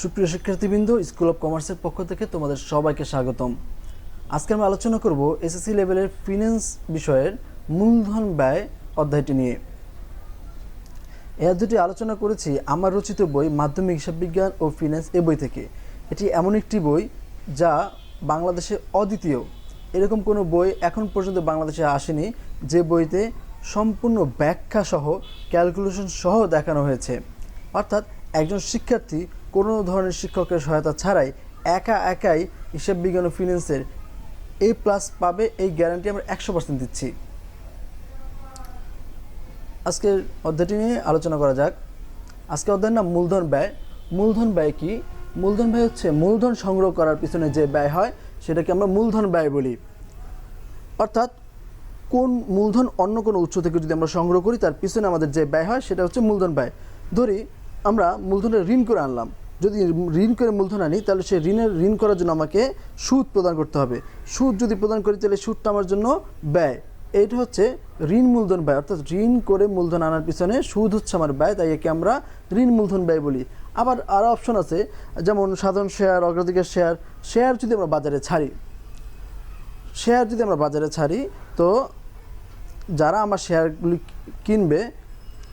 সুপ্রিয় শিক্ষার্থীবৃন্দ school of কমার্সের পক্ষ থেকে তোমাদের সবাইকে স্বাগতম। আজকে আমরা আলোচনা করব এসএসসি লেভেলের ফিন্যান্স বিষয়ের মূলধন ব্যয় অধ্যায়টি নিয়ে। এই অধ্যায়টি আলোচনা করেছি আমার রচিত বই মাধ্যমিক হিসাব বিজ্ঞান ও ফিন্যান্স এ বই থেকে। এটি এমন একটি বই যা বাংলাদেশে অদ্বিতীয়। এরকম কোনো বই এখন পর্যন্ত বাংলাদেশে আসেনি, যে বইতে সম্পূর্ণ ব্যাখ্যা সহ ক্যালকুলেশন সহ দেখানো হয়েছে। অর্থাৎ একজন শিক্ষার্থী কোনো ধরনের শিক্ষকের সহায়তা ছাড়াই একা একাই হিসাব বিজ্ঞান ও ফিন্যান্সের এ প্লাস পাবে, এই গ্যারান্টি আমরা একশো পার্সেন্ট দিচ্ছি। আজকের অধ্যায়টি নিয়ে আলোচনা করা যাক। আজকে অধ্যায়ের নাম মূলধন ব্যয়। মূলধন ব্যয় কি? মূলধন ব্যয় হচ্ছে মূলধন সংগ্রহ করার পিছনে যে ব্যয় হয়, সেটাকে আমরা মূলধন ব্যয় বলি। অর্থাৎ কোন মূলধন অন্য কোনো উৎস থেকে যদি আমরা সংগ্রহ করি, তার পিছনে আমাদের যে ব্যয় হয়, সেটা হচ্ছে মূলধন ব্যয়। ধরি আমরা মূলধনের ঋণ করে আনলাম। যদি ঋণ করে মূলধন আনি, তাহলে সে ঋণের, ঋণ করার জন্য আমাকে সুদ প্রদান করতে হবে। সুদ যদি প্রদান করি, তাহলে সুদটা আমার জন্য ব্যয়। এইটা হচ্ছে ঋণ মূলধন ব্যয়। অর্থাৎ ঋণ করে মূলধন আনার পিছনে সুদ হচ্ছে আমার ব্যয়, তাই একে আমরা ঋণ মূলধন ব্যয় বলি। আবার আরও অপশন আছে, যেমন সাধারণ শেয়ার অগ্রাধিকার শেয়ার শেয়ার যদি আমরা বাজারে ছাড়ি শেয়ার যদি আমরা বাজারে ছাড়ি, তো যারা আমার শেয়ারগুলি কিনবে,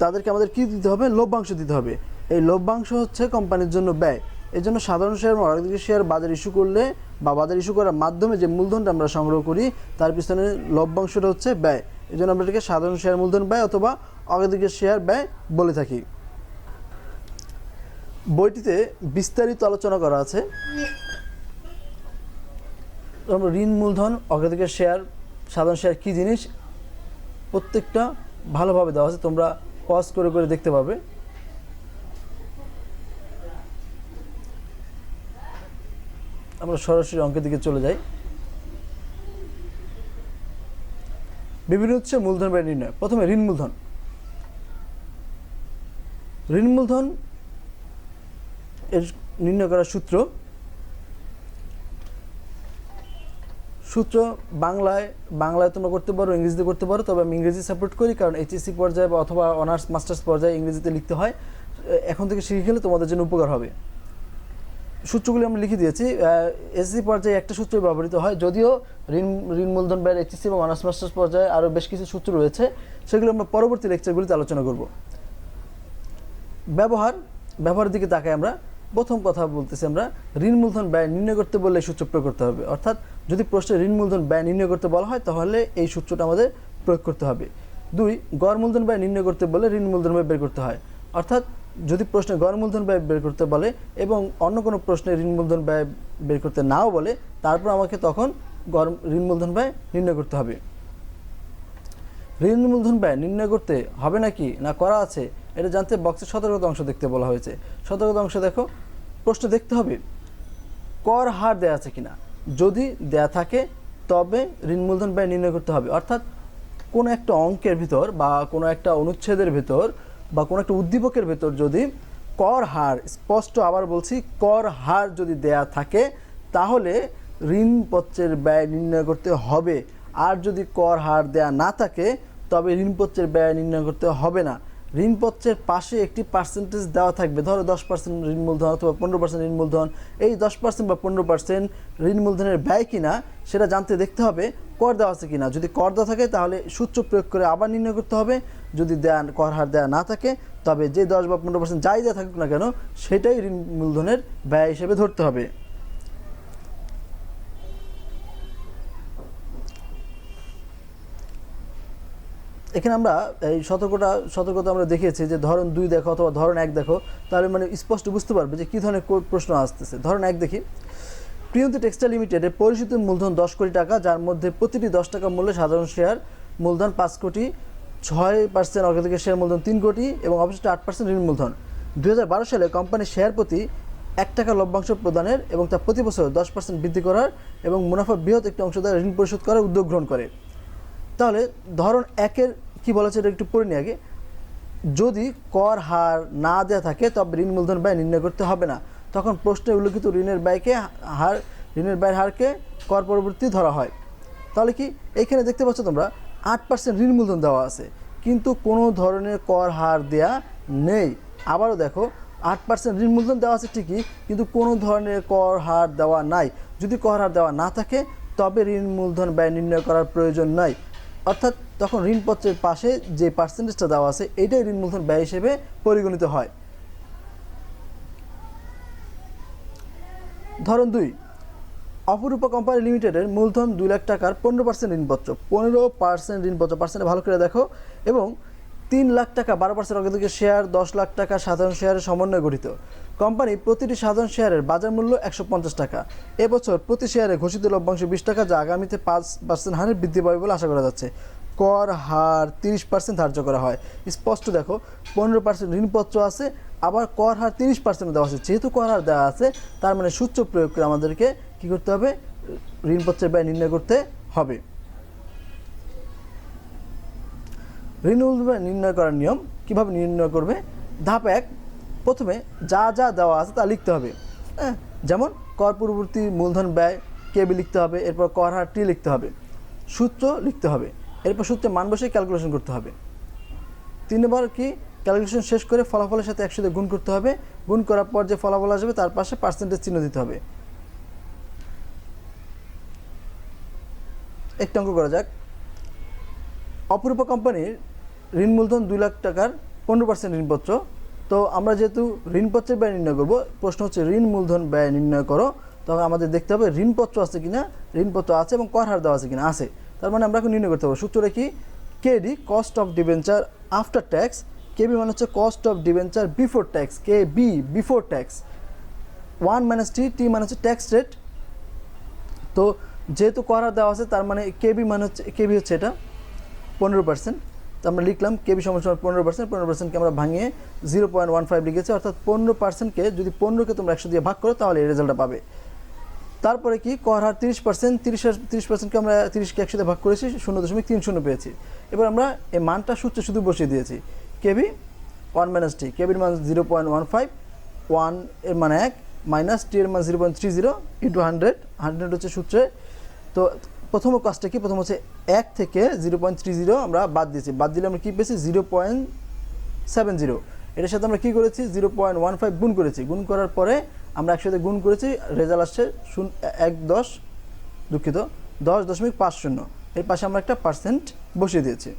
তাদেরকে আমাদের কী দিতে হবে? লভ্যাংশ দিতে হবে। এই লভ্যাংশ হচ্ছে কোম্পানির জন্য ব্যয়। এই জন্য সাধারণ শেয়ার অর্গানিক শেয়ার বাজার ইস্যু করলে বা বাজার ইস্যু করার মাধ্যমে যে মূলধনটা আমরা সংগ্রহ করি, তার পিছনে লভ্যাংশটা হচ্ছে ব্যয়। এই জন্য আমরা এটাকে সাধারণ শেয়ার মূলধন ব্যয় অথবা অর্গানিক শেয়ার ব্যয় বলে থাকি। বইটিতে বিস্তারিত আলোচনা করা আছে। আমরা ঋণ মূলধন অগ্রাধিকার শেয়ার সাধারণ শেয়ার কী জিনিস, প্রত্যেকটা ভালোভাবে দেওয়া আছে। তোমরা পজ করে করে দেখতে পাবে। আমরা সরাসরি অঙ্কের দিকে চলে যাই। বিভিন্ন হচ্ছে মূলধন ব্যয় নির্ণয়। প্রথমে ঋণ মূলধন। ঋণ মূলধন এর নির্ণয় করার সূত্র। সূত্র বাংলায় বাংলায় তোমরা করতে পারো, ইংরেজিতে করতে পারো, তবে আমি ইংরেজি সাপোর্ট করি, কারণ এইচএসসি পর্যায়ে বা অথবা অনার্স মাস্টার্স পর্যায়ে ইংরেজিতে লিখতে হয়। এখন থেকে শিখে গেলে তোমাদের জন্য উপকার হবে। সূত্রগুলি আমরা লিখে দিয়েছি এসএসসি পর্যায়ে একটা সূত্র ব্যবহৃত হয়, যদিও ঋণ ঋণ মূলধন ব্যয়ের এইচএসসি এবং অনার্স মাস্টার্স পর্যায়ে আরও বেশ কিছু সূত্র রয়েছে, সেগুলো আমরা পরবর্তী লেকচারগুলিতে আলোচনা করব। ব্যবহার, ব্যবহারের দিকে তাকাই আমরা, প্রথম কথা বলতেছি আমরা, ঋণ মূলধন ব্যয় নির্ণয় করতে বললে সূত্র প্রয়োগ করতে হবে, অর্থাৎ যদি প্রশ্নে ঋণ মূলধন ব্যয় নির্ণয় করতে বলা হয়, তাহলে এই সূত্রটা আমাদের প্রয়োগ করতে হবে। দুই, গড় মূলধন ব্যয় নির্ণয় করতে বলে ঋণ মূলধন ব্যয় বের করতে হয়, অর্থাৎ যদি প্রশ্নে গড় মূলধন ব্যয় বের করতে বলে এবং অন্য কোনো প্রশ্নে ঋণ মূলধন ব্যয় বের করতে নাও বলে, তারপর আমাকে তখন গড় ঋণ মূলধন ব্যয় নির্ণয় করতে হবে। ঋণ মূলধন ব্যয় নির্ণয় করতে হবে নাকি না করা আছে, এটা জানতে বক্সের সতর্কতা অংশ দেখতে বলা হয়েছে। সতর্কতা অংশ দেখো, প্রশ্ন দেখতে হবে, কর হার দেয়া আছে কিনা? যদি দেয়া থাকে, তবে ঋণ মূলধন ব্যয় নির্ণয় করতে হবে। অর্থাৎ কোনো একটা অঙ্কের ভিতর বা কোনো একটা অনুচ্ছেদের ভিতর বা কোনো একটা উদ্দীপকের ভেতর যদি কর হার, স্পষ্ট আবার বলছি, কর হার যদি দেয়া থাকে, তাহলে ঋণপত্রের ব্যয় নির্ণয় করতে হবে। আর যদি কর হার দেয়া না থাকে, তবে ঋণপত্রের ব্যয় নির্ণয় করতে হবে না। ঋণপত্রের পাশে একটি পার্সেন্টেজ দেওয়া থাকবে। ধরো দশ পার্সেন্ট ঋণ মূলধন অথবা পনেরো পার্সেন্ট ঋণ মূলধন। এই দশ পার্সেন্ট বা পনেরো পার্সেন্ট ঋণ মূলধনের ব্যয় কিনা সেটা জানতে দেখতে হবে কর দেওয়া আছে কিনা। যদি কর দেওয়া থাকে, তাহলে সূত্র প্রয়োগ করে আবার নির্ণয় করতে হবে। যদি দেয়া কর হার দেওয়া না থাকে, তবে যে দশ বা পনেরো পার্সেন্ট যাই দেওয়া থাকুক না কেন, সেটাই ঋণ মূলধনের ব্যয় হিসেবে ধরতে হবে। এখানে আমরা এই সতর্কটা, সতর্কতা আমরা দেখিয়েছি যে ধরন দুই দেখো অথবা ধরন এক দেখো, তাহলে মানে স্পষ্ট বুঝতে পারবে যে কী ধরনের প্রশ্ন আসতেছে। ধরন এক দেখি। প্রিয়ন্তী টেক্সটাইল লিমিটেডের পরিচিত মূলধন দশ কোটি টাকা, যার মধ্যে প্রতিটি দশ টাকা মূল্যে সাধারণ শেয়ার, মূলধন পাঁচ কোটি, ছয় পার্সেন্ট অগ্রাধিকার শেয়ার মূলধন তিন কোটি এবং অবশিষ্ট আট পার্সেন্ট ঋণ মূলধন। দুই হাজার বারো সালে কোম্পানির শেয়ার প্রতি এক টাকা লভ্যাংশ প্রদানের এবং তা প্রতি বছর দশ পার্সেন্ট বৃদ্ধি করার এবং মুনাফা বৃহৎ একটি অংশ দ্বারা ঋণ পরিশোধ করার উদ্যোগ গ্রহণ করে। তাহলে ধরন একের কি বলা হচ্ছে এটা একটু পড়ে নিই আগে। যদি কর, হার না দেওয়া থাকে, তবে ঋণ মূলধন ব্যয় নির্ণয় করতে হবে না। তখন প্রশ্নে উল্লেখিত ঋণের ব্যয়কে হার, ঋণের ব্যয়ের হারকে কর পরবর্তী ধরা হয়। তাহলে কি? এখানে দেখতে পাচ্ছ তোমরা, আট পার্সেন্ট ঋণ মূলধন দেওয়া আছে, কিন্তু কোনো ধরনের কর হার দেয়া নেই। আবারও দেখো, আট পার্সেন্ট ঋণ মূলধন দেওয়া আছে ঠিকই, কিন্তু কোনো ধরনের কর হার দেওয়া নাই। যদি কর হার দেওয়া না থাকে, তবে ঋণ মূলধন ব্যয় নির্ণয় করার প্রয়োজন নাই। অর্থাৎ তখন ঋণপত্রের পাশে যে পার্সেন্টেজটা দেওয়া আছে এটাই ঋণ মূলধন ব্যয় হিসেবে পরিগণিত হয়। ধরন দুই, অপরূপা কোম্পানি লিমিটেডের মূলধন দুই লাখ টাকার পনেরো পার্সেন্ট ঋণপত্র। পনেরো পার্সেন্ট ঋণপত্র পার্সেন্টে ভালো করে দেখো। এবং তিন লাখ টাকা, বারো পার্সেন্ট অগ্রদিকে শেয়ার দশ লাখ টাকা সাধারণ শেয়ারের সমন্বয়ে গঠিত। কোম্পানি প্রতিটি সাধারণ শেয়ারের বাজার মূল্য একশো পঞ্চাশ টাকা। এবছর প্রতি শেয়ারে ঘোষিত লভ্যাংশ বিশ টাকা, যা আগামীতে পাঁচ পার্সেন্ট হারে বৃদ্ধি পাবে বলে আশা করা যাচ্ছে। কর, হার, তিরিশ পার্সেন্ট ধার্য করা হয়। স্পষ্ট দেখো, পনেরো পার্সেন্ট ঋণপত্র আছে আবার কর হার তিরিশ পার্সেন্ট দেওয়া আছে। যেহেতু কর হার দেওয়া আছে, তার মানে সূত্র প্রয়োগ করে আমাদেরকে কী করতে হবে? ঋণপত্রের ব্যয় নির্ণয় করতে হবে। ঋণ নির্ণয় করার নিয়ম কীভাবে নির্ণয় করবে? ধাপ এক, প্রথমে যা যা দেওয়া আছে তা লিখতে হবে। হ্যাঁ যেমন কর পূর্ববর্তী মূলধন ব্যয় কেবি লিখতে হবে, এরপর কর হার টি লিখতে হবে। সূত্র লিখতে হবে। এরপর সূত্রে মান বসে ক্যালকুলেশন করতে হবে। তিন নম্বর কি? ক্যালকুলেশন শেষ করে ফলাফলের সাথে একসাথে গুণ করতে হবে। গুণ করার পর যে ফলাফল আসবে, তার পাশে পার্সেন্টেজ চিহ্ন দিতে হবে। একটু অঙ্ক করা যাক। অপরূপা কোম্পানির ঋণ মূলধন দুই লাখ টাকার পনেরো পার্সেন্ট ঋণপত্র। তো আমরা যেহেতু ঋণপত্রের ব্যয় নির্ণয় করব, প্রশ্ন হচ্ছে ঋণ মূলধন ব্যয় নির্ণয় করো। তখন আমাদের দেখতে হবে ঋণপত্র আছে কিনা, ঋণপত্র আছে এবং কর হার দেওয়া আছে কিনা, আছে। তার মানে আমরা এখন নির্ণয় করতে হবে সূত্রটা কি K D cost of debenture after tax K B মানে হচ্ছে cost of debenture before tax K B before tax one minus T T মানে হচ্ছে ট্যাক্স রেট তো যেহেতু করা দেওয়া আছে, তার মানে কেবি মানে হচ্ছে কেবি হচ্ছে এটা পনেরো পার্সেন্ট তো আমরা লিখলাম কেবি সমান পনেরো পার্সেন্ট পনেরো পার্সেন্টকে আমরা ভাঙিয়ে জিরো পয়েন্ট ওয়ান ফাইভ লিখেছি, অর্থাৎ পনেরো পার্সেন্টকে যদি পনেরোকে তোমরা একশো দিয়ে ভাগ করো, তাহলে এই রেজাল্টটা পাবে। তারপরে কি? কর হার তিরিশ পার্সেন্ট তিরিশ তিরিশ পার্সেন্টকে আমরা তিরিশকে একসাথে ভাগ করেছি, শূন্য দশমিক তিন শূন্য পেয়েছি। এবার আমরা এই মানটা সূত্রে শুধু বসিয়ে দিয়েছি। কেবি? ওয়ান মাইনাস টি কেবির মান জিরো পয়েন্ট ওয়ান ফাইভ ওয়ানের মান এক মাইনাস টি এর মান zero point three zero into hundred hundred হচ্ছে সূত্রে। তো প্রথম কাজটা কি? প্রথম হচ্ছে এক থেকে জিরো পয়েন্ট থ্রি জিরো আমরা বাদ দিয়েছি। বাদ দিলে আমরা কী পেয়েছি? জিরো পয়েন্ট সেভেন জিরো এটার সাথে আমরা কী করেছি? জিরো পয়েন্ট ওয়ান ফাইভ গুণ করেছি। গুণ করার পরে আমরা একসাথে গুণ করেছি রেজাল্ট আসছে শূন্য, এক, দশ, দুঃখিত, দশ দশমিক পাঁচ শূন্য। এর পাশে আমরা একটা পার্সেন্ট বসিয়ে দিয়েছি।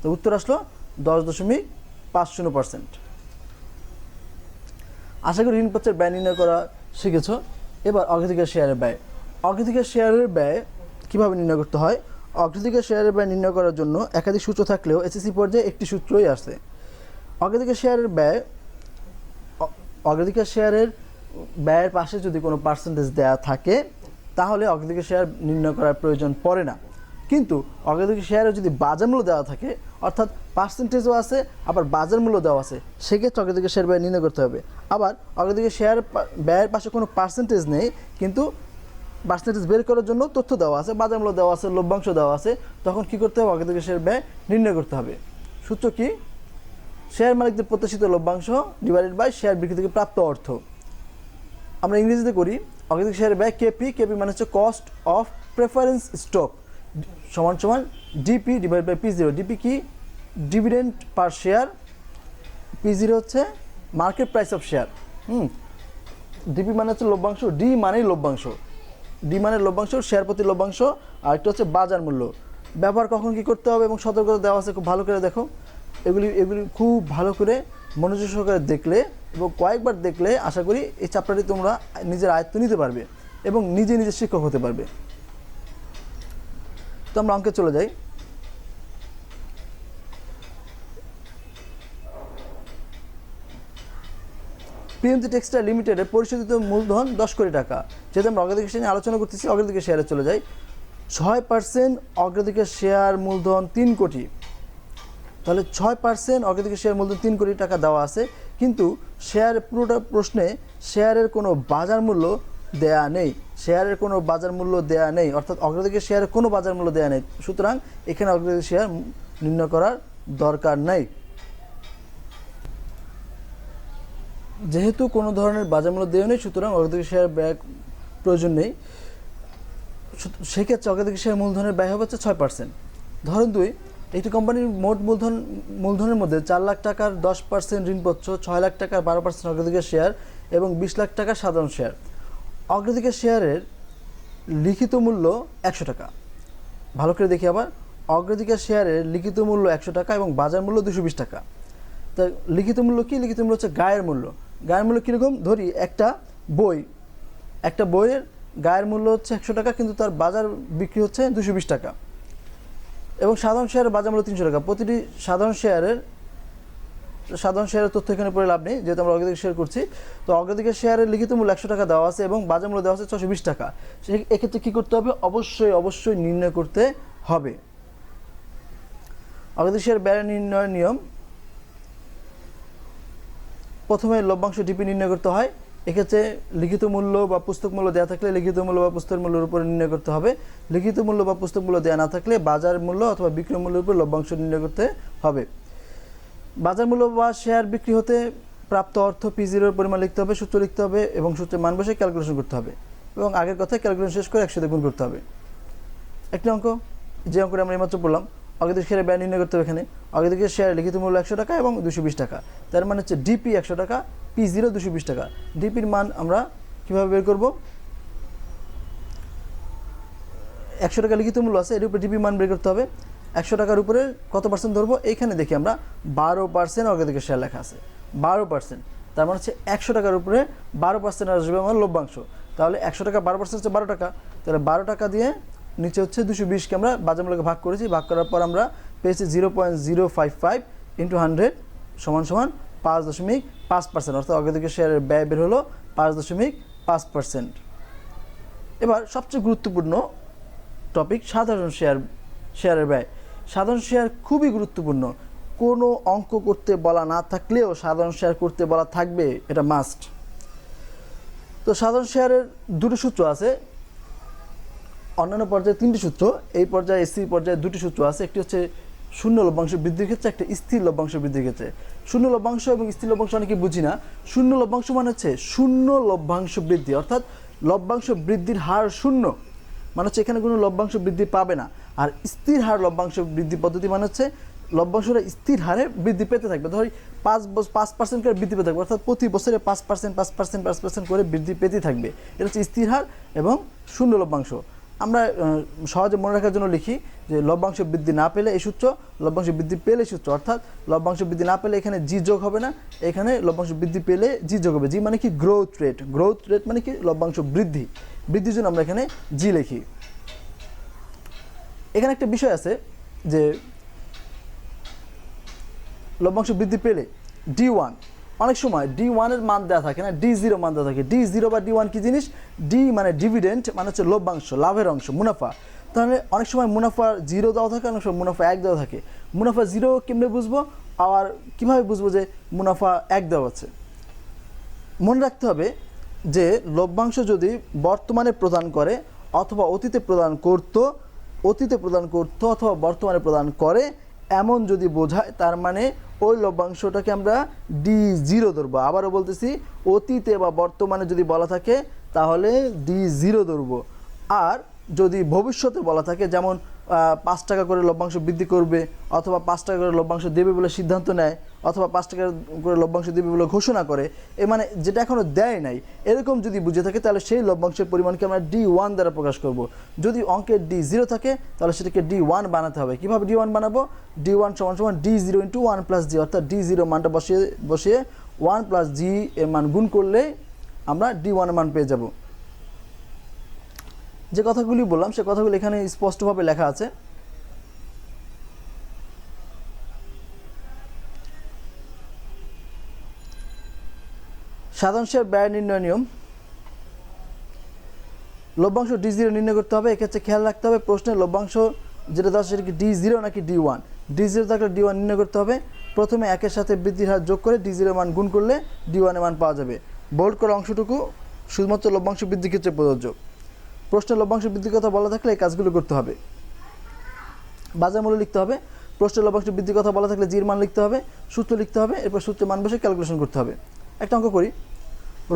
তো উত্তর আসলো দশ দশমিক পাঁচ শূন্য পার্সেন্ট। আশা করি ঋণপত্রের ব্যয় নির্ণয় করা শিখেছ। এবার অগ্রাধিকার শেয়ারের ব্যয়। অগ্রাধিকার শেয়ারের ব্যয় কীভাবে নির্ণয় করতে হয়? অগ্রাধিকার শেয়ারের ব্যয় নির্ণয় করার জন্য একাধিক সূত্র থাকলেও এসএসসি পর্যায়ে একটি সূত্রই আসে। অগ্রাধিকার শেয়ারের ব্যয় অগ্রাধিকার শেয়ারের ব্যয়ের পাশে যদি কোনো পার্সেন্টেজ দেওয়া থাকে, তাহলে অগ্রাধিকার শেয়ার নির্ণয় করার প্রয়োজন পড়ে না। কিন্তু অগ্রাধিকার শেয়ারে যদি বাজার মূল্য দেওয়া থাকে অর্থাৎ পার্সেন্টেজও আছে, আবার বাজার মূল্য দেওয়া আছে। সেক্ষেত্রে অগ্রাধিকার শেয়ার ব্যয় নির্ণয় করতে হবে। আবার অগ্রাধিকার শেয়ার ব্যয়ের পাশে কোনো পার্সেন্টেজ নেই, কিন্তু পার্সেন্টেজ বের করার জন্য তথ্য দেওয়া আছে বাজার মূল্য দেওয়া আছে, লভ্যাংশ দেওয়া আছে। তখন কী করতে হবে? অগ্রাধিকার শেয়ার ব্যয় নির্ণয় করতে হবে। সূত্র কি? শেয়ার মালিকদের প্রত্যাশিত লভ্যাংশ ডিভাইডেড বাই শেয়ার বিক্রি থেকে প্রাপ্ত অর্থ। আমরা ইংরেজিতে করি, অগ্রাধিকার শেয়ার ব্যয় কেপি কেপি মানে হচ্ছে কস্ট অফ প্রেফারেন্স স্টক সমান সমান D P divide by P zero D P কি? Dividend per share P zero হচ্ছে market price of share hmm. D P মানে হচ্ছে লভ্যাংশ ডি মানেই লভ্যাংশ। ডি মানে লভ্যাংশ শেয়ার প্রতি লভ্যাংশ, আর একটা হচ্ছে বাজার মূল্য। ব্যবহার কখন কি করতে হবে এবং সতর্কতা দেওয়া আছে খুব ভালো করে দেখো। এগুলি এগুলি খুব ভালো করে মনোযোগ সহকারে দেখলে এবং কয়েকবার দেখলে আশা করি এই চ্যাপ্টারটি তোমরা নিজের আয়ত্ত নিতে পারবে এবং নিজে নিজে শিক্ষক হতে পারবে। তো আমরা অঙ্কে চলে যাই। পিএমজি টেক্সটাইল লিমিটেডের পরিশোধিত মূলধন দশ কোটি টাকা, যেহেতু আমরা অগ্রাধিকার নিয়ে আলোচনা করতেছি, অগ্রাধিকার শেয়ারে চলে যাই। ছয় পার্সেন্ট অগ্রাধিকার শেয়ার মূলধন তিন কোটি। তাহলে ছয় পার্সেন্ট অগ্রাধিকার শেয়ার মূলধন তিন কোটি টাকা দেওয়া আছে, কিন্তু শেয়ার পুরোটা প্রশ্নে শেয়ারের কোনো বাজার মূল্য দেয়া নেই। শেয়ারের কোনো বাজার মূল্য দেয়া নেই, অর্থাৎ অগ্রাধিকার শেয়ারের কোনো বাজার মূল্য দেয়া নেই। সুতরাং এখানে অগ্রাধিকার শেয়ার নির্ণয় করার দরকার নেই। যেহেতু কোনো ধরনের বাজার মূল্য দেওয়া নেই, সুতরাং অগ্রাধিকার শেয়ার ব্যয় প্রয়োজন নেই। সেক্ষেত্রে অগ্রাধিকার শেয়ার মূলধনের ব্যয় হবে হচ্ছে ছয় পার্সেন্ট ধরুন দুই, একটি কোম্পানির মোট মূলধন মূলধনের মধ্যে চার লাখ টাকার দশ পার্সেন্ট ঋণপত্র, ছয় লাখ টাকার বারো পার্সেন্ট অগ্রাধিকার শেয়ার এবং বিশ লাখ টাকার সাধারণ শেয়ার। অগ্রাধিকার শেয়ারের লিখিত মূল্য একশো টাকা। ভালো করে দেখি আবার। অগ্রাধিকার শেয়ারের লিখিত মূল্য একশো টাকা এবং বাজার মূল্য দুশো বিশ টাকা। তা লিখিত মূল্য কী? লিখিত মূল্য হচ্ছে গায়ের মূল্য। গায়ের মূল্য কীরকম? ধরি একটা বই। একটা বইয়ের গায়ের মূল্য হচ্ছে একশো টাকা কিন্তু তার বাজার বিক্রি হচ্ছে দুশো বিশ টাকা। এবং সাধারণ শেয়ারের বাজার মূল্য তিনশো টাকা। প্রতিটি সাধারণ শেয়ারের সাধারণ শেয়ারের তথ্য এখানে পড়ে লাভ নেই, যেহেতু আমরা অগ্রাধিকার শেয়ার করছি। তো অগ্রাধিকার শেয়ারের লিখিত মূল্য একশো টাকা দেওয়া আছে এবং বাজার মূল্য দেওয়া আছে ছশো বিশ টাকা। এক্ষেত্রে কী করতে হবে? অবশ্যই অবশ্যই নির্ণয় করতে হবে। অগ্রাধিকার শেয়ার ব্যয় নির্ণয়ের নিয়ম। প্রথমে লভ্যাংশ ডিপি নির্ণয় করতে হয়। এক্ষেত্রে লিখিত মূল্য বা পুস্তক মূল্য দেওয়া থাকলে লিখিত মূল্য বা পুস্তক মূল্যের উপরে নির্ণয় করতে হবে। লিখিত মূল্য বা পুস্তক মূল্য দেওয়া না থাকলে বাজার মূল্য অথবা বিক্রয় মূল্যের উপর লভ্যাংশ নির্ণয় করতে হবে। বাজার মূল্য বা শেয়ার বিক্রি হতে প্রাপ্ত অর্থ পি জিরোর পরিমাণ লিখতে হবে, সূত্র লিখতে হবে এবং সূত্রের মান বসে ক্যালকুলেশন করতে হবে এবং আগের কথায় ক্যালকুলেশন শেষ করে একসাথে গুণ করতে হবে। একটি অঙ্ক, যে অঙ্কটা আমরা এইমাত্র পড়লাম অগ্রাধিকার শেয়ারের ব্যয় নির্ণয় করতে হবে এখানে। অগ্রাধিকার শেয়ারের লিখিত মূল্য একশো টাকা এবং দুশো বিশ টাকা। তার মানে হচ্ছে ডিপি একশো টাকা পি জিরো দুশো বিশ টাকা। ডিপির মান আমরা কীভাবে বের করব? একশো টাকা লিখিত মূল্য আছে, এর উপরে ডিপি মান বের করতে হবে। একশো টাকার উপরে কত পার্সেন্ট ধরবো? এইখানে দেখি আমরা বারো পার্সেন্ট অগ্রাধিকার শেয়ার লেখা আছে। বারো পার্সেন্ট তার মানে হচ্ছে একশো টাকার উপরে বারো পার্সেন্ট আসবে আমার লভ্যাংশ। তাহলে একশো টাকা বারো পার্সেন্ট হচ্ছে বারো টাকা, তাহলে বারো টাকা দিয়ে নিচে হচ্ছে দুশো বিশকে আমরা বাজার মূল্যকে ভাগ করেছি, ভাগ করার পর আমরা পেয়েছি zero point zero five five into hundred সমান সমান পাঁচ দশমিক পাঁচ পার্সেন্ট অর্থাৎ অগ্রাধিকার শেয়ারের ব্যয় বের হলো পাঁচ দশমিক পাঁচ পার্সেন্ট এবার সবচেয়ে গুরুত্বপূর্ণ টপিক সাধারণ শেয়ার শেয়ারের ব্যয়। সাধারণ শেয়ার খুবই গুরুত্বপূর্ণ। কোনো অঙ্ক করতে বলা না থাকলেও সাধারণ শেয়ার করতে বলা থাকবে, এটা মাস্ট তো সাধারণ শেয়ারের দুটো সূত্র আছে। অন্যান্য পর্যায়ে তিনটি সূত্র, এই পর্যায়ে এসি পর্যায়ে দুটি সূত্র আছে। একটি হচ্ছে শূন্য লভ্যাংশ বৃদ্ধির ক্ষেত্রে, একটা স্থির লভ্যাংশ বৃদ্ধির ক্ষেত্রে। শূন্য লভ্যাংশ এবং স্থির লভ্যাংশ অনেকে বুঝি না। শূন্য লভ্যাংশ মানে হচ্ছে শূন্য লভ্যাংশ বৃদ্ধি, অর্থাৎ লভ্যাংশ বৃদ্ধির হার শূন্য। মানে হচ্ছে এখানে কোনো লভ্যাংশ বৃদ্ধি পাবে না। আর স্থির হার লভ্যাংশ বৃদ্ধি পদ্ধতি মানে হচ্ছে লভ্যাংশটা স্থির হারে বৃদ্ধি পেতে থাকবে। ধরি পাঁচ বছর পাঁচ পার্সেন্ট করে বৃদ্ধি পেতে থাকবে, অর্থাৎ প্রতি বছরে পাঁচ পার্সেন্ট পাঁচ পার্সেন্ট পাঁচ পার্সেন্ট করে বৃদ্ধি পেতেই থাকবে। এটা হচ্ছে স্থির হার এবং শূন্য লভ্যাংশ। আমরা সহজে মনে রাখার জন্য লিখি যে লভ্যাংশ বৃদ্ধি না পেলে এই সূত্র, লভ্যাংশ বৃদ্ধি পেলে সূত্র। অর্থাৎ লভ্যাংশ বৃদ্ধি না পেলে এখানে জি যোগ হবে না, এখানে লভ্যাংশ বৃদ্ধি পেলে জি যোগ হবে। জি মানে কি? গ্রোথ রেট গ্রোথ রেট মানে কি? লভ্যাংশ বৃদ্ধি। বৃদ্ধির জন্য আমরা এখানে জি লিখি। এখানে একটা বিষয় আছে যে লভ্যাংশ বৃদ্ধি পেলে ডি ওয়ান অনেক সময় ডি ওয়ানের মান দেওয়া থাকে না ডি জিরো মান দেওয়া থাকে। ডি জিরো বা ডি ওয়ান কী জিনিস? ডি মানে ডিভিডেন্ট মানে হচ্ছে লভ্যাংশ, লাভের অংশ, মুনাফা। তাহলে অনেক সময় মুনাফা জিরো দেওয়া থাকে, অনেক সময় মুনাফা এক দেওয়া থাকে। মুনাফা জিরো কেমনে বুঝব? আবার কীভাবে বুঝব যে মুনাফা এক দেওয়া আছে? মনে রাখতে হবে যে লভ্যাংশ যদি বর্তমানে প্রদান করে অথবা অতীতে প্রদান করত অতীতে প্রদান করত অথবা বর্তমানে প্রদান করে, এমন যদি বোঝায়, তার মানে ওই লভ্যাংশটাকে আমরা ডি জিরো ধরবো। আবারও বলতেছি, অতীতে বা বর্তমানে যদি বলা থাকে, তাহলে ডি জিরো ধরবো। আর যদি ভবিষ্যতে বলা থাকে, যেমন পাঁচ টাকা করে লভ্যাংশ বৃদ্ধি করবে অথবা পাঁচ টাকা করে লভ্যাংশ দেবে বলে সিদ্ধান্ত নেয় অথবা পাঁচ টাকা করে লভ্যাংশ দেবে বলে ঘোষণা করে, এ মানে যেটা এখনও দেয় নাই। এরকম যদি বুঝে থাকে, তাহলে সেই লভ্যাংশের পরিমাণকে আমরা ডি ওয়ান দ্বারা প্রকাশ করব। যদি অঙ্কের ডি জিরো থাকে, তাহলে সেটাকে ডি ওয়ান বানাতে হবে। কীভাবে ডি ওয়ান বানাবো? ডি ওয়ান সমান সমান D zero into one plus G অর্থাৎ ডি জিরো মানটা বসিয়ে বসিয়ে ওয়ান প্লাস জি এর মান গুণ করলে আমরা ডি ওয়ানের মান পেয়ে যাব। যে কথাগুলি বললাম, সে কথাগুলি এখানে স্পষ্টভাবে লেখা আছে। সাধারণ শেয়ার ব্যয় নির্ণয় নিয়ম। লভ্যাংশ ডি জিরো নির্ণয় করতে হবে, এক্ষেত্রে খেয়াল রাখতে হবে প্রশ্নের লভ্যাংশ যেটা দেওয়া সেটা কি ডি জিরো নাকি ডি ওয়ান ডি জিরো থাকলে ডি ওয়ান নির্ণয় করতে হবে, প্রথমে একের সাথে বৃদ্ধির হার যোগ করে ডি জিরো মান গুণ করলে ডি ওয়ানের মান পাওয়া যাবে। বোল্ড করা অংশটুকু শুধুমাত্র লভ্যাংশ বৃদ্ধির ক্ষেত্রে প্রযোজ্য। প্রশ্নের লভ্যাংশ বৃদ্ধির কথা বলা থাকলে এই কাজগুলো করতে হবে। বাজার মূল্য লিখতে হবে, প্রশ্নের লভ্যাংশ বৃদ্ধির কথা বলা থাকলে জির মান লিখতে হবে, সূত্র লিখতে হবে, এরপর সূত্রের মান বসে ক্যালকুলেশন করতে হবে। একটা অঙ্ক করি।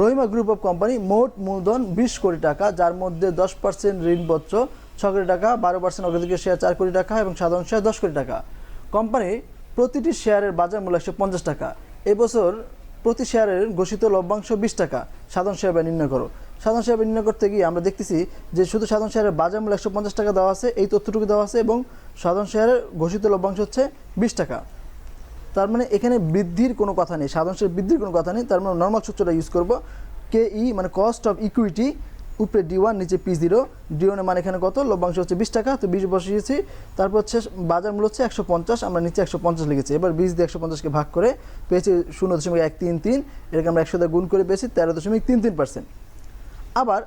রহিমা গ্রুপ অফ কোম্পানি মোট মূলধন বিশ কোটি টাকা, যার মধ্যে দশ পার্সেন্ট ঋণপত্র ছ কোটি টাকা, বারো পার্সেন্ট অগ্রাধিকার শেয়ার, চার কোটি টাকা এবং সাধারণ শেয়ার দশ কোটি টাকা। কোম্পানি প্রতিটি শেয়ারের বাজার মূল্য একশো পঞ্চাশ টাকা। এবছর প্রতি শেয়ারের ঘোষিত লভ্যাংশ বিশ টাকা। সাধারণ শেয়ার ব্যয় নির্ণয় করো। সাধারণ শেয়ার ব্যয় নির্ণয় করতে গিয়ে আমরা দেখতেছি যে শুধু সাধারণ শেয়ারের বাজার মূল্য একশো পঞ্চাশ টাকা দেওয়া আছে, এই তথ্যটুকু দেওয়া আছে এবং সাধারণ শেয়ারের ঘোষিত লভ্যাংশ হচ্ছে বিশ টাকা। তার মানে এখানে বৃদ্ধির কোনো কথা নেই, সাধারণ বৃদ্ধির কোনো কথা নেই, তার মানে নর্মাল সূত্রটা ইউজ করব কে ই মানে কস্ট অফ ইকুইটি উপরে ডি ওয়ান নিচে পি জিরো ডি ওয়ানের মানে এখানে কত? লভ্যাংশ হচ্ছে বিশ টাকা, তো বিশ বসিয়েছি তারপর হচ্ছে বাজার মূল্য হচ্ছে একশো পঞ্চাশ, আমরা নিচে একশো পঞ্চাশ লিখেছি, এবার বিশ দিয়ে একশো পঞ্চাশকে ভাগ করে পেয়েছি শূন্য দশমিক এক তিন তিন এটাকে আমরা একশো দিয়ে গুণ করে পেয়েছি তেরো দশমিক তিন তিন পার্সেন্ট আবার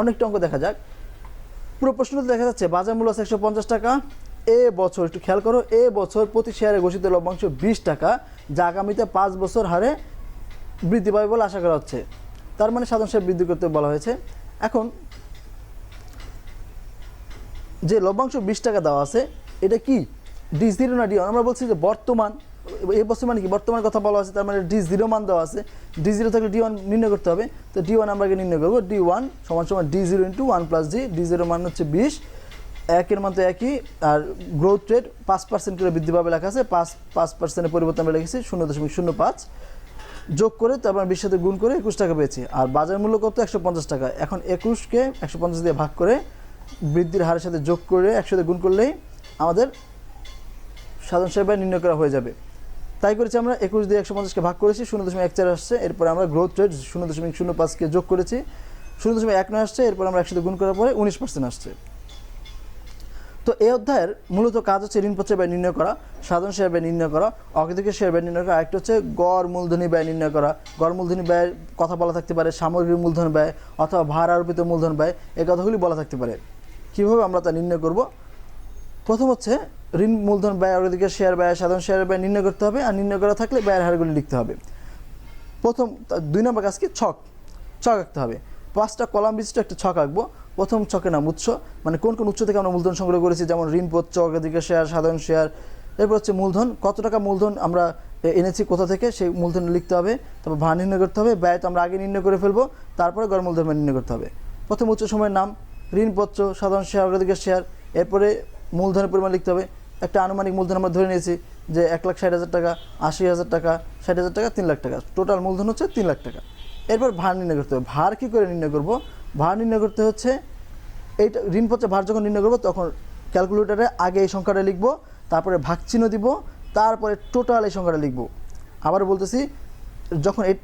অনেকটা অঙ্ক দেখা যাক, পুরো প্রশ্নতে দেখা যাচ্ছে, বাজার মূল্য আছে একশো পঞ্চাশ টাকা এ বছর, একটু খেয়াল করো, এ বছর প্রতি শেয়ারে ঘোষিত লভ্যাংশ বিশ টাকা, যা আগামীতে পাঁচ বছর হারে বৃদ্ধি পাবে বলে আশা করা হচ্ছে। তার মানে সাধারণ শেয়ার বৃদ্ধি করতে বলা হয়েছে। এখন, যে লভ্যাংশ বিশ টাকা দেওয়া আছে, এটা কি? ডি জিরো না ডি আমরা বলছি যে বর্তমান এই বছর মানে কি? বর্তমান কথা বলা আছে তার মানে ডি জিরো মান দেওয়া আছে। ডি জিরো থাকলে ডি ওয়ান নির্ণয় করতে হবে। তো ডি ওয়ান আমরা নির্ণয় করব। ডি ওয়ান সমান সমান D zero into one plus D D zero মান হচ্ছে বিশ। একের মান তো একই, আর গ্রোথ রেট পাঁচ পার্সেন্ট করে বৃদ্ধি পাবে লেখা আছে, পাঁচ পাঁচ পার্সেন্টের পরিবর্তন আমরা লিখেছি শূন্য দশমিক শূন্য পাঁচ। যোগ করে তারপর বিশ সাথে গুণ করে একুশ টাকা পেয়েছি। আর বাজার মূল্য কত? একশো পঞ্চাশ টাকা। এখন একুশকে একশো পঞ্চাশ দিয়ে ভাগ করে বৃদ্ধির হারের সাথে যোগ করে একসাথে গুণ করলেই আমাদের সাধারণ ব্যয় নির্ণয় করা হয়ে যাবে। তাই করেছি আমরা একুশ দিয়ে একশো পঞ্চাশকে ভাগ করেছি, শূন্য দশমিক এক চার আসছে, এরপরে আমরা গ্রোথ রেট শূন্য দশমিক শূন্য পাঁচকে যোগ করেছি। শূন্য দশমিক এক নয় আসছে, এরপর আমরা একসাথে গুণ করার পরে উনিশ পার্সেন্ট আসছে। তো এই অধ্যায়ের মূলত কাজ হচ্ছে ঋণপত্রের ব্যয় নির্ণয় করা সাধারণ শেয়ার ব্যয় নির্ণয় করা অগ্রাধিকার শেয়ার ব্যয় নির্ণয় করা, আরেকটা হচ্ছে গড় মূলধনী ব্যয় নির্ণয় করা। গড় মূলধনী ব্যয়ের কথা বলা থাকতে পারে সামগ্রিক মূলধন ব্যয় অথবা ভাড়া আরোপিত মূলধন ব্যয়, এই কথাগুলি বলা থাকতে পারে। কীভাবে আমরা তা নির্ণয় করব? প্রথম হচ্ছে ঋণ মূলধন ব্যয় অগ্রাধিকার শেয়ার ব্যয় সাধারণ শেয়ার ব্যয় নির্ণয় করতে হবে, আর নির্ণয় করা থাকলে ব্যয়ের হারগুলি লিখতে হবে। প্রথম, দুই নম্বর কাজ কি? ছক। ছক আঁকতে হবে। পাঁচটা কলাম বিশিষ্ট একটা ছক আঁকবো। প্রথম ছকের নাম উৎস মানে কোন কোন উৎস থেকে আমরা মূলধন সংগ্রহ করেছি, যেমন ঋণপত্র অগ্রাধিকার শেয়ার সাধারণ শেয়ার এরপর হচ্ছে মূলধন, কত টাকা মূলধন আমরা এনেছি, কোথা থেকে, সেই মূলধন লিখতে হবে, তারপর ভার নির্ণয় করতে হবে, ব্যয় তো আমরা আগে নির্ণয় করে ফেলব, তারপরে গড় মূলধন নির্ণয় করতে হবে। প্রথম উচ্চ সময়ের নাম ঋণপত্র সাধারণ শেয়ার অগ্রাধিকার শেয়ার এরপরে মূলধনের পরিমাণ লিখতে হবে। একটা আনুমানিক মূলধন আমরা ধরে নিয়েছি যে এক লাখ ষাট হাজার টাকা, আশি হাজার টাকা, ষাট হাজার টাকা, তিন লাখ টাকা, টোটাল মূলধন হচ্ছে তিন লাখ টাকা। এরপর ভার নির্ণয় করতে হবে। ভার কী করে নির্ণয় করব? ভার নির্ণয় করতে হচ্ছে। এইটা ঋণপত্রে ভার যখন নির্ণয় করব, তখন ক্যালকুলেটারে আগে এই সংখ্যাটা লিখব, তারপরে ভাগ চিহ্ন দিব, তারপরে টোটাল এই সংখ্যাটা লিখব। আবার বলতেছি, যখন এই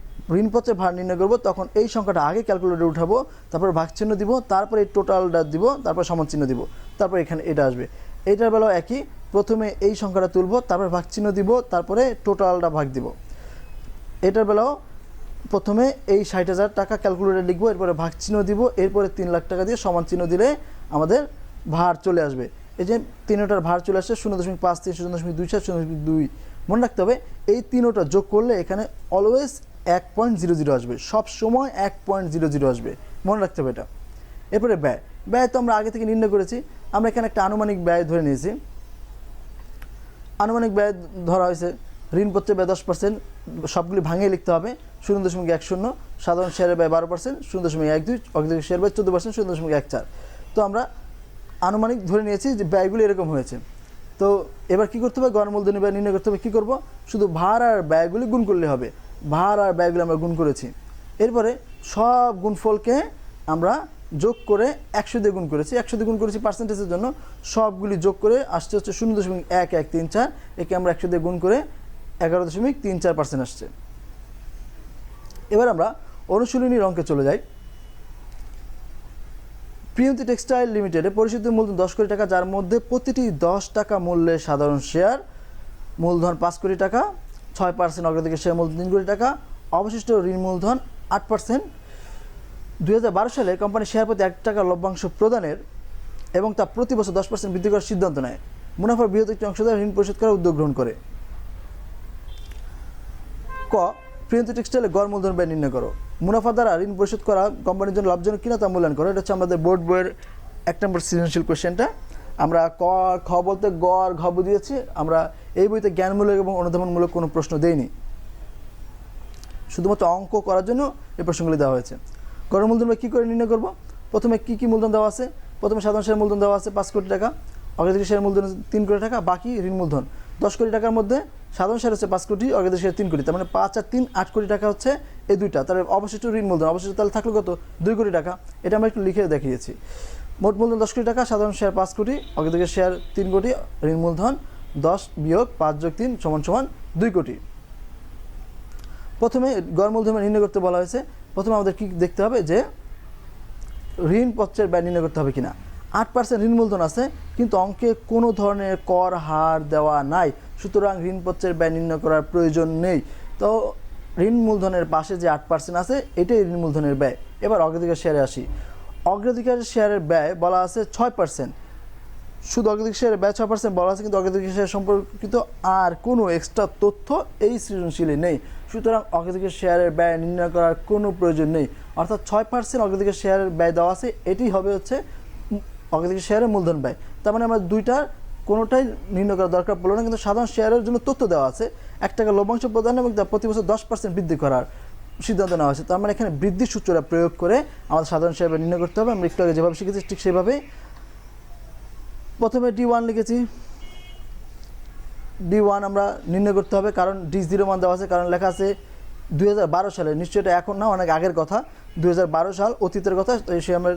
ঋণপত্রে ভার নির্ণয় করব, তখন এই সংখ্যাটা আগে ক্যালকুলেটরে উঠাবো, তারপর ভাগ চিহ্ন দিব, তারপরে এই টোটালটা দিব, তারপর সমান চিহ্ন দিব, তারপর এখানে এটা আসবে। এইটার বেলাও একই, প্রথমে এই সংখ্যাটা তুলব, তারপর ভাগ চিহ্ন দিব, তারপরে টোটালটা ভাগ দিব। এটার বেলাও প্রথমে এই ষাট হাজার টাকা ক্যালকুলেটর লিখব, এরপরে ভাগ চিহ্ন দিব, এরপরে তিন লাখ টাকা দিয়ে সমান চিহ্ন দিলে আমাদের ভার চলে আসবে। এই যে তিনোটার ভার চলে আসছে, শূন্য দশমিক পাঁচ তিন, শূন্য দশমিক দুই সাত, শূন্য দশমিক দুই। মনে রাখতে হবে, এই তিনোটা যোগ করলে এখানে অলওয়েজ এক পয়েন্ট জিরো জিরো আসবে, সব সময় এক পয়েন্ট জিরো জিরো আসবে। মনে রাখতে হবে এটা। এরপরে ব্যয় ব্যয় তো আমরা আগে থেকে নির্ণয় করেছি, আমরা এখানে একটা আনুমানিক ব্যয় ধরে নিয়েছি। আনুমানিক ব্যয় ধরা হয়েছে ঋণপত্রের ব্যয় দশ পার্সেন্ট সবগুলি ভাঙিয়ে লিখতে হবে, শূন্য দশমিক এক শূন্য, সাধারণ শেয়ারের ব্যয় বারো পার্সেন্ট শূন্য দশমিক এক দুই অগ্রগতি শেয়ার ব্যয় চোদ্দ পার্সেন্ট শূন্য দশমিক এক চার। তো আমরা আনুমানিক ধরে নিয়েছি যে ব্যয়গুলি এরকম হয়েছে। তো এবার কি করতে হবে? গড় মূলধনী ব্যয় নির্ণয় করতে হবে। কী করব? শুধু ভার আর ব্যয়গুলি গুণ করলে হবে। ভার আর ব্যয়গুলি আমরা গুণ করেছি। এরপরে সব গুণফলকে আমরা যোগ করে একশো দিয়ে গুণ করেছি। একশো দিয়ে গুণ করেছি পার্সেন্টেজের জন্য। সবগুলি যোগ করে আসছে হচ্ছে শূন্য দশমিক এক এক তিন চার। একে আমরা একশো দিয়ে গুণ করে এগারো দশমিক তিন চার পার্সেন্ট আসছে। এবার আমরা অনুশীলনীর অঙ্কে চলে যাই। প্রিয়ন্তি টেক্সটাইল লিমিটেডে পরিশোধিত মূলধন দশ কোটি টাকা, যার মধ্যে প্রতিটি দশ টাকা মূল্যের সাধারণ শেয়ার, মূলধন পাঁচ কোটি টাকা, ছয় পার্সেন্ট অগ্রাধিকার শেয়ার মূলধন তিন কোটি টাকা, অবশিষ্ট ঋণ মূলধন আট পার্সেন্ট দু হাজার বারো সালে কোম্পানি শেয়ার প্রতি এক টাকা লভ্যাংশ প্রদানের এবং তা প্রতি বছর দশ পার্সেন্ট বৃদ্ধি করার সিদ্ধান্ত নেয়। মুনাফার বৃহৎ একটি অংশ দ্বারা ঋণ পরিশোধ করার উদ্যোগ গ্রহণ করে। ক, প্রিয়ন্ত টেক্সটাইলে গড় মূলধন ব্যয় নির্ণয় করো। মুনাফা দ্বারা ঋণ পরিশোধ করা কোম্পানির জন্য লাভজনক কিনা তা মূল্যায়ন করো। এটা হচ্ছে আমাদের বোর্ড বইয়ের এক নম্বর সৃজনশীল কোশ্চেনটা। আমরা ক, খ বলতে গড়, ঘ দিয়েছি আমরা এই বইতে জ্ঞানমূলক এবং অনুধাবনমূলক কোনো প্রশ্ন দেইনি। শুধুমাত্র অঙ্ক করার জন্য এই প্রশ্নগুলি দেওয়া হয়েছে। গড় মূলধন কী করে নির্ণয় করব? প্রথমে কী কী মূলধন দেওয়া আছে? প্রথমে সাধারণ শেয়ার মূলধন দেওয়া আছে পাঁচ কোটি টাকা। অগ্রাধিকার শেয়ার মূলধন তিন কোটি টাকা। বাকি ঋণ মূলধন দশ কোটি টাকার মধ্যে সাধারণ শেয়ার হচ্ছে পাঁচ কোটি অগ্রাধিকার শেয়ার তিন কোটি। তার মানে পাঁচ আর তিন, আট কোটি টাকা হচ্ছে এই দুইটা। তার অবশিষ্ট ঋণ মূলধন, অবশিষ্ট তাহলে থাকল কত? দুই কোটি টাকা। এটা আমরা একটু লিখে দেখিয়েছি। মোট মূলধন দশ কোটি টাকা, সাধারণ শেয়ার পাঁচ কোটি অগ্রাধিকার শেয়ার তিন কোটি, ঋণ মূলধন দশ বিয়োগ পাঁচ যোগ তিন সমান সমান দুই কোটি। প্রথমে গড় মূলধন নির্ণয় করতে বলা হয়েছে। প্রথমে আমাদের কি দেখতে হবে? যে ঋণ পত্রের ব্যয় নির্ণয় করতে হবে কিনা। আট পার্সেন্ট ঋণ মূলধন আছে, কিন্তু অঙ্কে কোনো ধরনের কর, হার দেওয়া নাই। সুতরাং ঋণপত্রের ব্যয় নির্ণয় করার প্রয়োজন নেই। তো ঋণ মূলধনের পাশে যে আট পার্সেন্ট আছে, এটাই ঋণ মূলধনের ব্যয়। এবার অগ্রাধিকার শেয়ারে আসি। অগ্রাধিকার শেয়ারের ব্যয় বলা আছে ছয় পার্সেন্ট শুধু অগ্রাধিকার শেয়ারের ব্যয় ছয় পার্সেন্ট বলা আছে, কিন্তু অগ্রাধিকার শেয়ার সম্পর্কিত আর কোনো এক্সট্রা তথ্য এই সৃজনশীলে নেই। সুতরাং অগ্রাধিকার শেয়ারের ব্যয় নির্ণয় করার কোনো প্রয়োজন নেই। অর্থাৎ ছয় পার্সেন্ট অগ্রাধিকার শেয়ারের ব্যয় দেওয়া আছে, এটি হবে হচ্ছে অগ্রাধিকার শেয়ারের মূলধন ব্যয় তার মানে আমরা দুইটার কোনোটাই নির্ণয় করার দরকার পড়ল না, কিন্তু সাধারণ শেয়ারের জন্য তথ্য দেওয়া আছে। এক টাকা লভ্যাংশ প্রদান এবং প্রতি বছর দশ পার্সেন্ট বৃদ্ধি করার সিদ্ধান্ত নেওয়া হয়েছে। তার মানে এখানে বৃদ্ধি সূত্রটা প্রয়োগ করে আমাদের সাধারণ শেয়ার নির্ণয় করতে হবে। আমরা একটু আগে যেভাবে শিখেছি ঠিক সেভাবেই প্রথমে ডি ওয়ান লিখেছি। ডি ওয়ান আমরা নির্ণয় করতে হবে, কারণ ডি জিরো মান দেওয়া আছে, কারণ লেখা আছে দুই হাজার বারো সালে, নিশ্চয়ই এটা এখন না, অনেক আগের কথা। দুই হাজার বারো সাল অতীতের কথা সে আমরা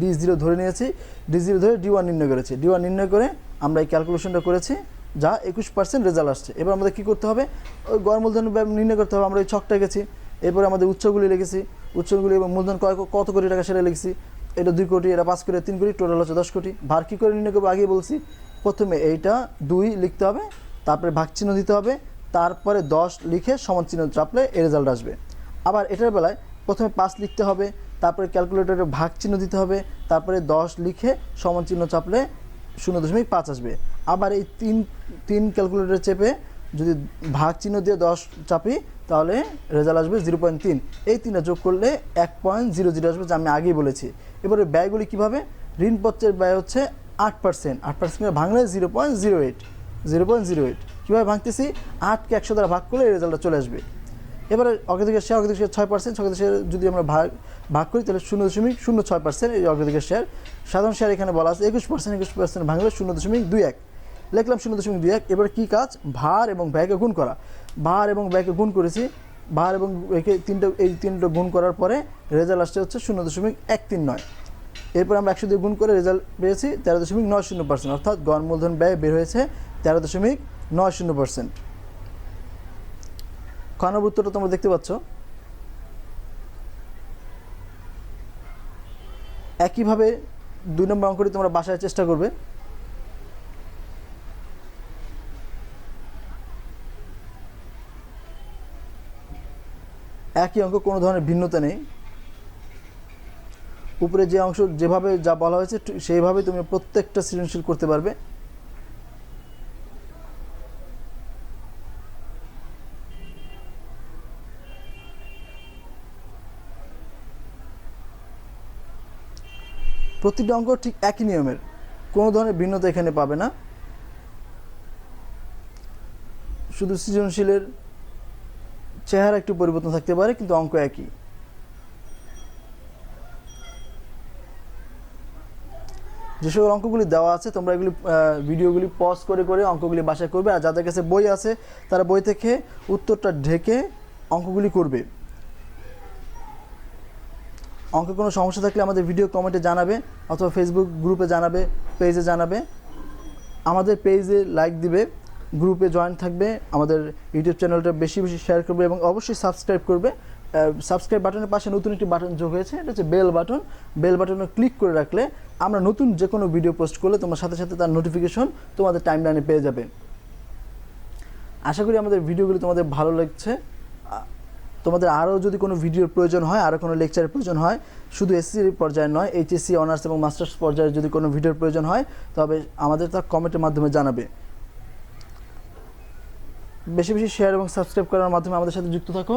ডি জিরো ধরে নিয়েছি। ডি জিরো ধরে ডি ওয়ান নির্ণয় করেছি। ডি ওয়ান নির্ণয় করে আমরা এই ক্যালকুলেশনটা করেছি, যা একুশ পার্সেন্ট রেজাল্ট আসছে। এবার আমাদের কী করতে হবে? ওই গড় মূলধন নির্ণয় করতে হবে, আমরা এই ছকটা গেছি। এরপরে আমাদের উৎসগুলি লিখেছি। উৎসগুলি এবং মূলধন কয়, কত কোটি টাকা সেটা লিখেছি। এটা দুই কোটি, এটা পাঁচ কোটি, তিন কোটি টোটাল হচ্ছে দশ কোটি। ভার কী করে নির্ণয় করব? আগেই বলছি। প্রথমে এইটা দুই লিখতে হবে, তারপরে ভাগ চিহ্ন দিতে হবে তারপরে দশ লিখে সমান চিহ্ন চাপলে এ রেজাল্ট আসবে। আবার এটার বেলায় প্রথমে পাঁচ লিখতে হবে, তারপরে ক্যালকুলেটরে ভাগ চিহ্ন দিতে হবে, তারপরে দশ লিখে সমান চিহ্ন চাপলে শূন্য দশমিক পাঁচ আসবে। আবার এই তিন তিন ক্যালকুলেটরে চেপে যদি ভাগ চিহ্ন দিয়ে দশ চাপি, তাহলে রেজাল্ট আসবে জিরো পয়েন্ট তিন। এই তিনটা যোগ করলে এক পয়েন্ট জিরো জিরো আসবে, যা আমি আগেই বলেছি। এবারে ব্যয়গুলি কীভাবে? ঋণপত্রের ব্যয় হচ্ছে আট পার্সেন্ট আট পার্সেন্ট ভাঙলে zero point zero eight zero point zero eight কীভাবে ভাঙতেছি? আটকে একশো দ্বারা ভাগ করলে এই রেজাল্টটা চলে আসবে। এবারে অগ্রাধিকার শেয়ার অগ্রাধিকার ছয় পার্সেন্ট অগ্রাধিকার শেয়ার যদি আমরা ভাগ ভাগ করি, তাহলে শূন্য দশমিক শূন্য ছয় পার্সেন্ট এই অগ্রাধিকার শেয়ার সাধারণ শেয়ার এখানে বলা আছে, একুশ পার্সেন্ট একুশ পার্সেন্ট ভাঙলে শূন্য দশমিক দুই এক। লিখলাম শূন্য দশমিক দুই এক, এবার কী কাজ? ভার এবং ব্যয়কে গুণ করা। ভার এবং ব্যয়কে গুণ করেছি। ভার এবং ব্যয়কে তিনটা, এই তিনটা গুণ করার পরে রেজাল্ট আসছে হচ্ছে শূন্য দশমিক এক তিন নয়। এরপর আমরা একশো দিয়ে গুণ করে রেজাল্ট পেয়েছি তেরো দশমিক নয় শূন্য পার্সেন্ট অর্থাৎ গড় মূলধন ব্যয় বের হয়েছে তেরো দশমিক নয় শূন্য পার্সেন্ট খানার উত্তরটা তোমরা দেখতে পাচ্ছ। একইভাবে দুই নম্বর অঙ্কটি তোমরা বাসায় চেষ্টা করবে। একই অঙ্ক কোনো ধরনের ভিন্নতা নেই। উপরে যে অংশ যেভাবে যা বলা হয়েছে সেইভাবে তুমি প্রত্যেকটা সৃজনশীল করতে পারবে। প্রতিটা অঙ্ক ঠিক একই নিয়মের, কোনো ধরনের ভিন্নতা এখানে পাবে না। শুধু সৃজনশীলের চেহারা একটু পরিবর্তন থাকতে পারে, কিন্তু অঙ্ক একই। যে সকল অঙ্কগুলি দেওয়া আছে, তোমরা এগুলি ভিডিওগুলি পজ করে করে অঙ্কগুলি বাসায় করবে। আর যাদের কাছে বই আছে, তারা বই থেকে উত্তরটা ঢেকে অঙ্কগুলি করবে। অঙ্কে কোনো সমস্যা থাকলে আমাদের ভিডিও কমেন্টে জানাবে, অথবা ফেসবুক গ্রুপে জানাবে পেজে জানাবে। আমাদের পেজে লাইক দিবে গ্রুপে জয়েন থাকবে, আমাদের ইউটিউব চ্যানেলটা বেশি বেশি শেয়ার করবে এবং অবশ্যই সাবস্ক্রাইব করবে। সাবস্ক্রাইব বাটনের পাশে নতুন একটি বাটন যোগ হয়েছে, এটা হচ্ছে বেল বাটন বেল বাটনে ক্লিক করে রাখলে আমরা নতুন যে কোনো ভিডিও পোস্ট করলে তোমার সাথে সাথে তার নোটিফিকেশন তোমাদের টাইমলাইনে পেয়ে যাবে। আশা করি আমাদের ভিডিওগুলি তোমাদের ভালো লাগছে। তোমাদের আরও যদি কোনো ভিডিওর প্রয়োজন হয়, আরও কোনো লেকচারের প্রয়োজন হয়, শুধু এসসি পর্যায়ে নয় এইচএসসি অনার্স এবং মাস্টার্স পর্যায়ে যদি কোনো ভিডিওর প্রয়োজন হয়, তবে আমাদের তা কমেন্টের মাধ্যমে জানাবে। বেশি বেশি শেয়ার এবং সাবস্ক্রাইব করার মাধ্যমে আমাদের সাথে যুক্ত থাকো।